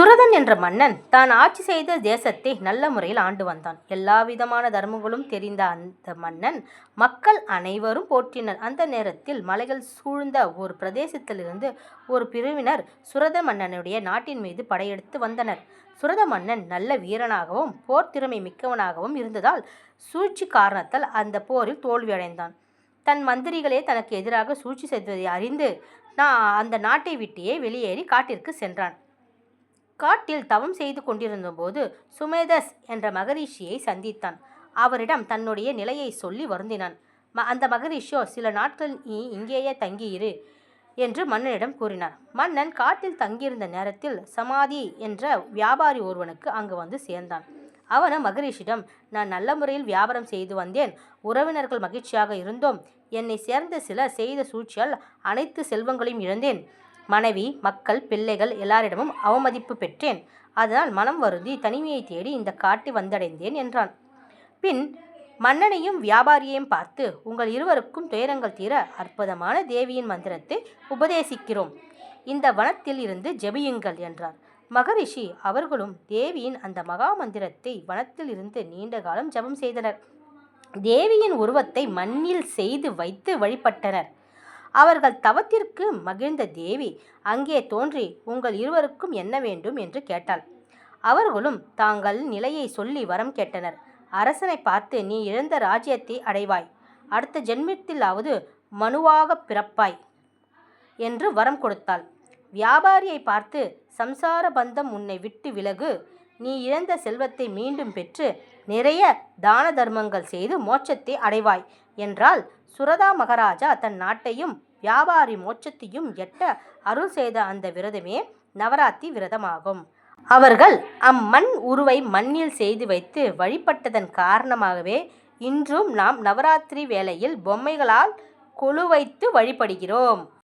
சுரதன் என்ற மன்னன் தான் ஆட்சி செய்த தேசத்தை நல்ல முறையில் ஆண்டு வந்தான். எல்லாவிதமான தர்மங்களும் தெரிந்த அந்த மன்னன் மக்கள் அனைவரும் போற்றினர். அந்த நேரத்தில் மலைகள் சூழ்ந்த ஒரு பிரதேசத்திலிருந்து ஒரு பிரிவினர் சுரத மன்னனுடைய நாட்டின் மீது படையெடுத்து வந்தனர். சுரத மன்னன் நல்ல வீரனாகவும் போர் திறமை மிக்கவனாகவும் இருந்ததால் சூழ்ச்சி காரணத்தால் அந்த போரில் தோல்வியடைந்தான். தன் மந்திரிகளே தனக்கு எதிராக சூழ்ச்சி செய்ததை அறிந்து நான் அந்த நாட்டை விட்டே வெளியேறி காட்டிற்கு சென்றான். காட்டில் தவம் செய்து கொண்டிருந்தபோது சுமேதஸ் என்ற மகரிஷியை சந்தித்தான். அவரிடம் தன்னுடைய நிலையை சொல்லி வருந்தினான். ம அந்த மகரிஷியோ சில நாட்கள் நீ இங்கேயே தங்கியிரு என்று மன்னனிடம் கூறினார். மன்னன் காட்டில் தங்கியிருந்த நேரத்தில் சமாதி என்ற வியாபாரி ஒருவனுக்கு அங்கு வந்து சேர்ந்தான். அவனும் மகரிஷிடம் நான் நல்ல முறையில் வியாபாரம் செய்து வந்தேன். உறவினர்கள் மகிழ்ச்சியாக இருந்தோம். என்னை சேர்ந்த சிலர் செய்த சூழ்ச்சியால் அனைத்து செல்வங்களையும் இழந்தேன். மனைவி மக்கள் பிள்ளைகள் எல்லாரிடமும் அவமதிப்பு பெற்றேன். அதனால் மனம் வருந்தி தனிமையை தேடி இந்த காட்டு வந்தடைந்தேன் என்றான். பின் மன்னனையும் வியாபாரியையும் பார்த்து உங்கள் இருவருக்கும் துயரங்கள் தீர அற்புதமான தேவியின் மந்திரத்தை உபதேசிக்கிறோம். இந்த வனத்தில் இருந்து ஜெபியுங்கள் என்றார். மகரிஷி அவர்களும் தேவியின் அந்த மகா மந்திரத்தை வனத்தில் இருந்து நீண்ட காலம் ஜெபம் செய்தனர். தேவியின் உருவத்தை மண்ணில் செய்து வைத்து வழிபட்டனர். அவர்கள் தவத்திற்கு மகிழ்ந்த தேவி அங்கே தோன்றி உங்கள் இருவருக்கும் என்ன வேண்டும்? என்று கேட்டாள். அவர்களும் தாங்கள் நிலையை சொல்லி வரம் கேட்டனர். அரசனை பார்த்து நீ இழந்த ராஜ்யத்தை அடைவாய். அடுத்த ஜென்மத்திலாவது மனுவாக பிறப்பாய் என்று வரம் கொடுத்தாள். வியாபாரியை பார்த்து சம்சார பந்தம் உன்னை விட்டு விலகு. நீ இழந்த செல்வத்தை மீண்டும் பெற்று நிறைய தான தர்மங்கள் செய்து மோட்சத்தை அடைவாய் என்றால் சுரதா மகாராஜா தன் நாட்டையும் வியாபாரி மோட்சத்தையும் எட்ட அருள் செய்த அந்த விரதமே நவராத்திரி விரதமாகும். அவர்கள் அம்மண் உருவை மண்ணில் செய்து வைத்து வழிபட்டதன் காரணமாகவே இன்றும் நாம் நவராத்திரி வேளையில் பொம்மைகளால் கொலு வைத்து வழிபடுகிறோம்.